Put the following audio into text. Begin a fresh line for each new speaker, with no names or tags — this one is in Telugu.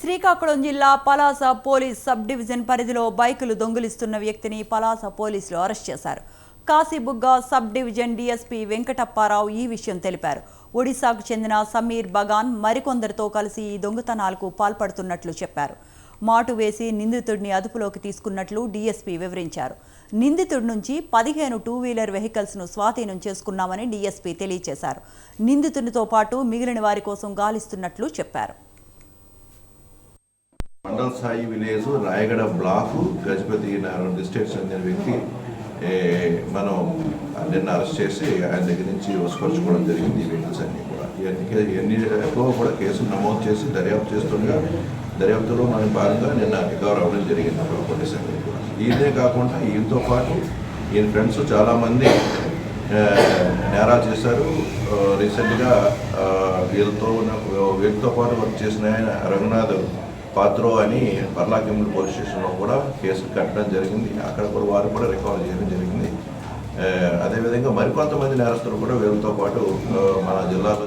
శ్రీకాకుళం జిల్లా పలాస పోలీస్ సబ్ డివిజన్ పరిధిలో బైకులు దొంగిలిస్తున్న వ్యక్తిని పలాస పోలీసులు అరెస్ట్ చేశారు. Kasibugga sub division DSP Venkatapparao ఈ విషయం తెలిపారు. ఒడిశాకు చెందిన సమీర్ బగాన్ మరికొందరితో కలిసి ఈ దొంగతనాలకు పాల్పడుతున్నట్లు చెప్పారు. మాటు వేసి నిందితుడిని అదుపులోకి తీసుకున్నట్లు డీఎస్పీ వివరించారు. నిందితుడి నుంచి పదిహేను టూ వీలర్ వెహికల్స్ను స్వాధీనం చేసుకున్నామని డీఎస్పీ తెలియజేశారు నిందితునితో పాటు మిగిలిన వారి కోసం గాలిస్తున్నట్లు చెప్పారు.
Mandal Sai village Rayagada block Gajapati Narayana district చెందిన వ్యక్తి మనం నిన్న అరెస్ట్ చేసి ఆయన దగ్గర నుంచి వసపరచుకోవడం జరిగింది ఈ వెహికల్స్ అన్నీ కూడా. ఇవన్నీ ఎన్ని ఎక్కువ కూడా కేసులు నమోదు చేసి దర్యాప్తు చేస్తుండగా దర్యాప్తులో మనకి భాగంగా నిన్న రికవర్ అవ్వడం జరిగింది ప్రాపర్టీస్ అన్నీ కూడా. ఈయనే కాకుండా ఈయనతో పాటు ఈయన ఫ్రెండ్స్ చాలామంది నేరా నేరాలు చేశారు. రీసెంట్గా వీళ్ళతో ఉన్న వీళ్ళతో పాటు వర్క్ చేసిన ఆయన రఘునాథ్ పాత్రో అని పర్లాకింపుల్ పోలీస్ స్టేషన్లో కూడా కేసు కట్టడం జరిగింది. అక్కడ కూడా వారు కూడా రికవర్ చేయడం జరిగింది. అదేవిధంగా మరికొంతమంది నేరస్తులు కూడా వీళ్ళతో పాటు మన జిల్లాలో